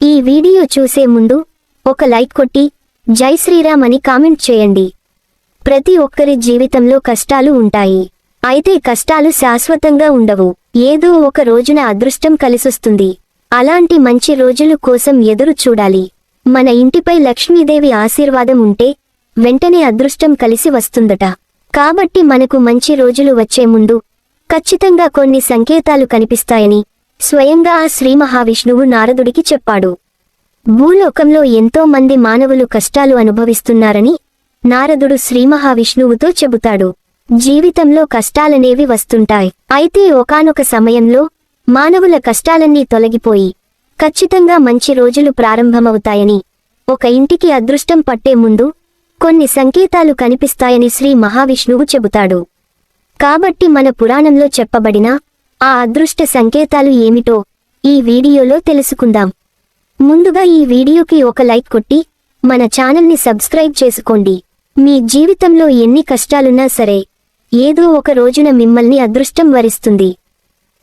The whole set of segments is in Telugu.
ఈ వీడియో చూసే ముందు ఒక లైక్ కొట్టి జై శ్రీరామ్ అని కామెంట్ చేయండి. ప్రతి ఒక్కరి జీవితంలో కష్టాలు ఉంటాయి. అయితే కష్టాలు శాశ్వతంగా ఉండవు. ఏదో ఒక రోజున అదృష్టం కలిసొస్తుంది. అలాంటి మంచి రోజులు కోసం ఎదురు చూడాలి. మన ఇంటిపై లక్ష్మీదేవి ఆశీర్వాదం ఉంటే వెంటనే అదృష్టం కలిసి వస్తుందట. కాబట్టి మనకు మంచి రోజులు వచ్చే ముందు ఖచ్చితంగా కొన్ని సంకేతాలు కనిపిస్తాయని స్వయంగా ఆ శ్రీ మహావిష్ణువు నారదుడికి చెప్పాడు. భూలోకంలో ఎంతో మంది మానవులు కష్టాలు అనుభవిస్తున్నారని నారదుడు శ్రీ మహావిష్ణువుతో చెబుతాడు. జీవితంలో కష్టాలనేవి వస్తుంటాయి. అయితే ఒకానొక సమయంలో మానవుల కష్టాలన్నీ తొలగిపోయి ఖచ్చితంగా మంచి రోజులు ప్రారంభమవుతాయని ఒక ఇంటికి అదృష్టం పట్టే ముందు కొన్ని సంకేతాలు కనిపిస్తాయని శ్రీ మహావిష్ణువు చెబుతాడు. కాబట్టి మన పురాణంలో చెప్పబడిన ఆ అదృష్ట సంకేతాలు ఏమిటో ఈ వీడియోలో తెలుసుకుందాం. ముందుగా ఈ వీడియోకి ఒక లైక్ కొట్టి మన ఛానల్ని సబ్స్క్రైబ్ చేసుకోండి. మీ జీవితంలో ఎన్ని కష్టాలున్నా సరే ఏదో ఒక రోజున మిమ్మల్ని అదృష్టం వరిస్తుంది.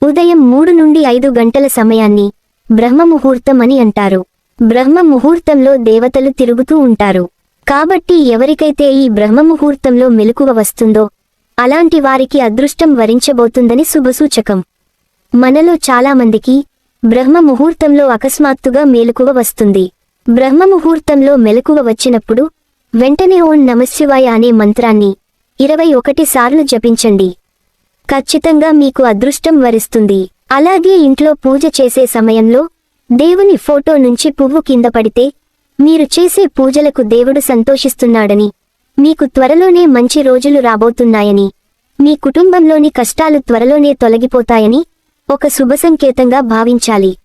ఉదయం మూడు నుండి ఐదు గంటల సమయాన్ని బ్రహ్మ ముహూర్తం అని అంటారు. బ్రహ్మ ముహూర్తంలో దేవతలు తిరుగుతూ ఉంటారు. కాబట్టి ఎవరికైతే ఈ బ్రహ్మ ముహూర్తంలో మెలకువ వస్తుందో అలాంటి వారికి అదృష్టం వరించబోతుందని శుభసూచకం. మనలో చాలామందికి బ్రహ్మ ముహూర్తంలో అకస్మాత్తుగా మేలుకువ వస్తుంది. బ్రహ్మ ముహూర్తంలో మెలకువ వచ్చినప్పుడు వెంటనే ఓం నమశివాయ అనే మంత్రాన్ని ఇరవై ఒకటి సార్లు జపించండి. ఖచ్చితంగా మీకు అదృష్టం వరిస్తుంది. అలాగే ఇంట్లో పూజ చేసే సమయంలో దేవుని ఫోటో నుంచి పువ్వు కింద పడితే మీరు చేసే పూజలకు దేవుడు సంతోషిస్తున్నాడని మీకు త్వరలోనే మంచి రోజులు రాబోతున్నాయని మీ కుటుంబంలోని కష్టాలు త్వరలోనే తొలగిపోతాయని ఒక శుభ సంకేతంగా భావించాలి.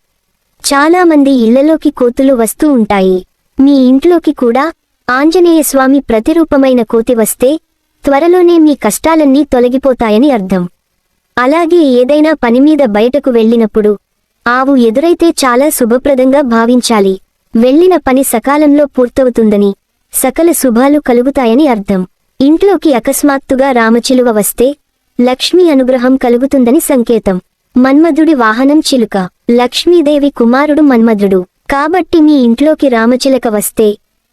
చాలామంది ఇళ్ళలోకి కోతులు వస్తూ ఉంటాయి. మీ ఇంట్లోకి కూడా ఆంజనేయ స్వామి ప్రతిరూపమైన కోతి వస్తే త్వరలోనే మీ కష్టాలన్నీ తొలగిపోతాయని అర్థం. అలాగే ఏదైనా పనిమీద బయటకు వెళ్ళినప్పుడు ఆవు ఎదురైతే చాలా శుభప్రదంగా భావించాలి. వెళ్ళిన పని సకాలంలో పూర్తవుతుందని సకల శుభాలు కలుగుతాయని అర్థం. ఇంట్లోకి అకస్మాత్తుగా రామచిలువ వస్తే లక్ష్మీ అనుగ్రహం కలుగుతుందని సంకేతం. మన్మధుడి వాహనం చిలుక. లక్ష్మీదేవి కుమారుడు మన్మధుడు. కాబట్టి మీ ఇంట్లోకి రామచిలక వస్తే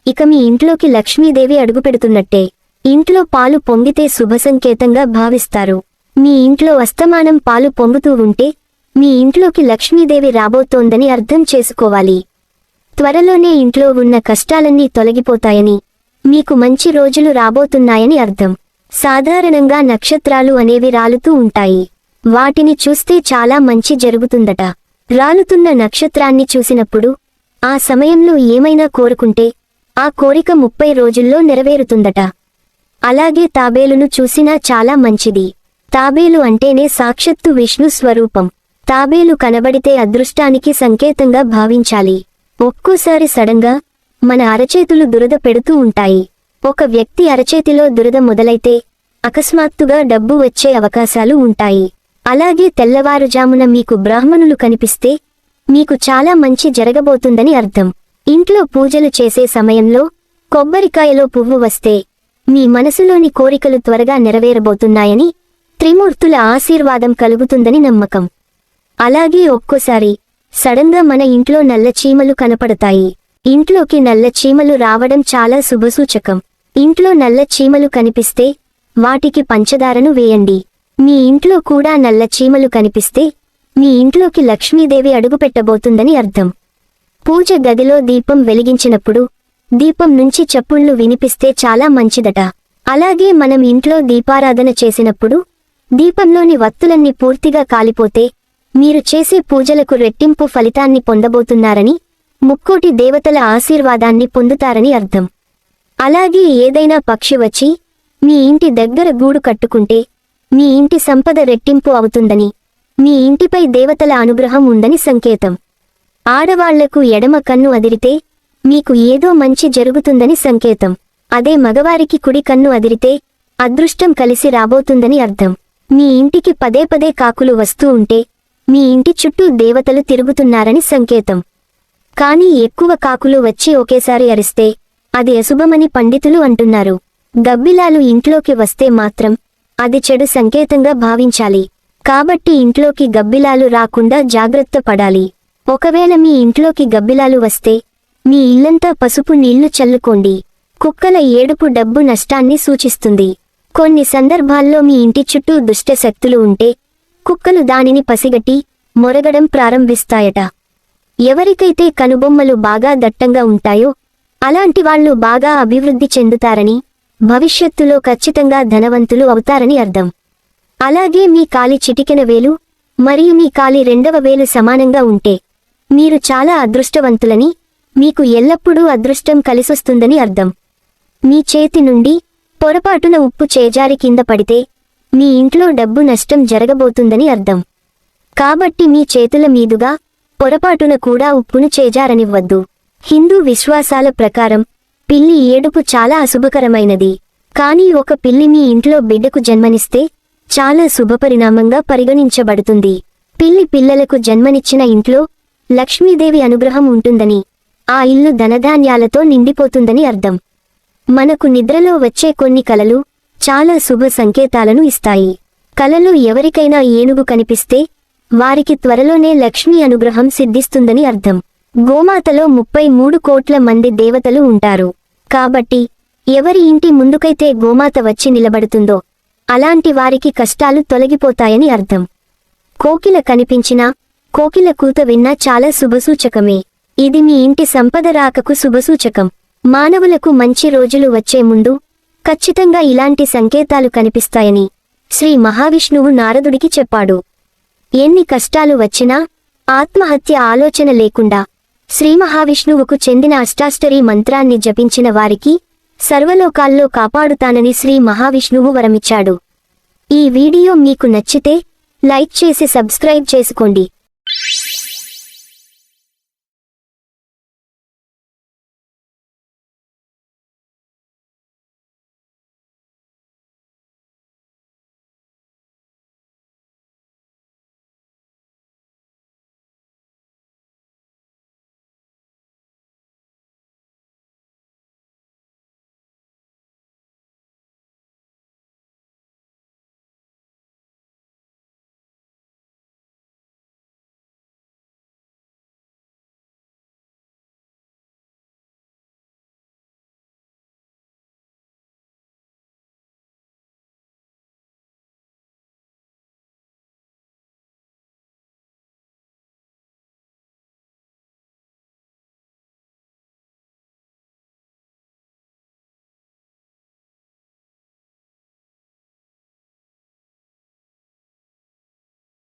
ఇక మీ ఇంట్లోకి లక్ష్మీదేవి అడుగుపెడుతున్నట్టే. ఇంట్లో పాలు పొంగితే శుభ సంకేతంగా భావిస్తారు. మీ ఇంట్లో అస్తమానం పాలు పొంగుతూ ఉంటే మీ ఇంట్లోకి లక్ష్మీదేవి రాబోతోందని అర్థం చేసుకోవాలి. త్వరలోనే ఇంట్లో ఉన్న కష్టాలన్నీ తొలగిపోతాయని మీకు మంచి రోజులు రాబోతున్నాయని అర్థం. సాధారణంగా నక్షత్రాలు అనేవి రాలుతూ ఉంటాయి. వాటిని చూస్తే చాలా మంచి జరుగుతుందట. రాలుతున్న నక్షత్రాన్ని చూసినప్పుడు ఆ సమయంలో ఏమైనా కోరుకుంటే ఆ కోరిక ముప్పై రోజుల్లో నెరవేరుతుందట. అలాగే తాబేలును చూసినా చాలా మంచిది. తాబేలు అంటేనే సాక్షత్తు విష్ణు స్వరూపం. తాబేలు కనబడితే అదృష్టానికి సంకేతంగా భావించాలి. ఒక్కోసారి సడన్గా మన అరచేతులు దురద పెడుతూ ఉంటాయి. ఒక వ్యక్తి అరచేతిలో దురద మొదలైతే అకస్మాత్తుగా డబ్బు వచ్చే అవకాశాలు ఉంటాయి. అలాగే తెల్లవారుజామున మీకు బ్రాహ్మణులు కనిపిస్తే మీకు చాలా మంచి జరగబోతుందని అర్థం. ఇంట్లో పూజలు చేసే సమయంలో కొబ్బరికాయలో పువ్వు వస్తే మీ మనసులోని కోరికలు త్వరగా నెరవేరబోతున్నాయని త్రిమూర్తుల ఆశీర్వాదం కలుగుతుందని నమ్మకం. అలాగే ఒక్కోసారి సడన్గా మన ఇంట్లో నల్ల చీమలు కనపడతాయి. ఇంట్లోకి నల్ల చీమలు రావడం చాలా శుభసూచకం. ఇంట్లో నల్ల చీమలు కనిపిస్తే వాటికి పంచదారను వేయండి. మీ ఇంట్లో కూడా నల్ల చీమలు కనిపిస్తే మీ ఇంట్లోకి లక్ష్మీదేవి అడుగుపెట్టబోతుందని అర్థం. పూజ గదిలో దీపం వెలిగించినప్పుడు దీపం నుంచి చప్పుళ్ళు వినిపిస్తే చాలా మంచిదట. అలాగే మనం ఇంట్లో దీపారాధన చేసినప్పుడు దీపంలోని వత్తులన్నీ పూర్తిగా కాలిపోతే మీరు చేసే పూజలకు రెట్టింపు ఫలితాన్ని పొందబోతున్నారని ముక్కోటి దేవతల ఆశీర్వాదాన్ని పొందుతారని అర్థం. అలాగే ఏదైనా పక్షి వచ్చి మీ ఇంటి దగ్గర గూడు కట్టుకుంటే మీ ఇంటి సంపద రెట్టింపు అవుతుందని మీ ఇంటిపై దేవతల అనుగ్రహం ఉందని సంకేతం. ఆడవాళ్ళకు ఎడమ కన్ను అదిరితే మీకు ఏదో మంచి జరుగుతుందని సంకేతం. అదే మగవారికి కుడి కన్ను అదిరితే అదృష్టం కలిసి రాబోతుందని అర్థం. మీ ఇంటికి పదే పదే కాకులు వస్తూ ఉంటే మీ ఇంటి చుట్టూ దేవతలు తిరుగుతున్నారని సంకేతం. కానీ ఎక్కువ కాకులు వచ్చి ఒకేసారి అరిస్తే అది అశుభమని పండితులు అంటున్నారు. గబ్బిలాలు ఇంట్లోకి వస్తే మాత్రం అది చెడు సంకేతంగా భావించాలి. కాబట్టి ఇంట్లోకి గబ్బిలాలు రాకుండా జాగ్రత్త పడాలి. ఒకవేళ మీ ఇంట్లోకి గబ్బిలాలు వస్తే మీ ఇల్లంతా పసుపు నీళ్ళు చల్లుకోండి. కుక్కల ఏడుపు డబ్బు నష్టాన్ని సూచిస్తుంది. కొన్ని సందర్భాల్లో మీ ఇంటి చుట్టూ దుష్ట శక్తులు ఉంటే కుక్కలు దానిని పసిగట్టి మొరగడం ప్రారంభిస్తాయట. ఎవరికైతే కనుబొమ్మలు బాగా దట్టంగా ఉంటాయో అలాంటి వాళ్ళు బాగా అభివృద్ధి చెందుతారని భవిష్యత్తులో ఖచ్చితంగా ధనవంతులు అవుతారని అర్థం. అలాగే మీ కాలి చిటికెన వేలు మరియు మీ కాలి రెండవ వేలు సమానంగా ఉంటే మీరు చాలా అదృష్టవంతులని మీకు ఎల్లప్పుడూ అదృష్టం కలిసొస్తుందని అర్థం. మీ చేతి నుండి పొరపాటున ఉప్పు చేజారి కింద పడితే మీ ఇంట్లో డబ్బు నష్టం జరగబోతుందని అర్థం. కాబట్టి మీ చేతుల మీదుగా పొరపాటున కూడా ఉప్పును చేజారనివ్వద్దు. హిందూ విశ్వాసాల ప్రకారం పిల్లి ఏడుపు చాలా అశుభకరమైనది. కానీ ఒక పిల్లి మీ ఇంట్లో బిడ్డకు జన్మనిస్తే చాలా శుభపరిణామంగా పరిగణించబడుతుంది. పిల్లి పిల్లలకు జన్మనిచ్చిన ఇంట్లో లక్ష్మీదేవి అనుగ్రహం ఉంటుందని ఆ ఇల్లు ధనధాన్యాలతో నిండిపోతుందని అర్థం. మనకు నిద్రలో వచ్చే కొన్ని కలలు చాలా శుభ సంకేతాలను ఇస్తాయి. కలలో ఎవరికైనా ఏనుగు కనిపిస్తే వారికి త్వరలోనే లక్ష్మీ అనుగ్రహం సిద్ధిస్తుందని అర్థం. గోమాతలో ముప్పై మూడు కోట్ల మంది దేవతలు ఉంటారు. కాబట్టి ఎవరి ఇంటి ముందుకైతే గోమాత వచ్చి నిలబడుతుందో అలాంటి వారికి కష్టాలు తొలగిపోతాయని అర్థం. కోకిల కనిపించినా కోకిల కూత విన్నా చాలా శుభసూచకమే. ఇది మీ ఇంటి సంపద రాకకు శుభసూచకం. మానవులకు మంచి రోజులు వచ్చే ముందు ఖచ్చితంగా ఇలాంటి సంకేతాలు కనిపిస్తాయని శ్రీ మహావిష్ణువు నారదుడికి చెప్పాడు. ఎన్ని కష్టాలు వచ్చినా ఆత్మహత్య ఆలోచన లేకుండా శ్రీ మహావిష్ణువుకు చెందిన అష్టాష్టరీ మంత్రాన్ని జపించిన వారికి సర్వలోకాల్లో కాపాడుతానని శ్రీ మహావిష్ణువు వరమిచ్చాడు. ఈ వీడియో మీకు నచ్చితే లైక్ చేసి సబ్స్క్రైబ్ చేసుకోండి.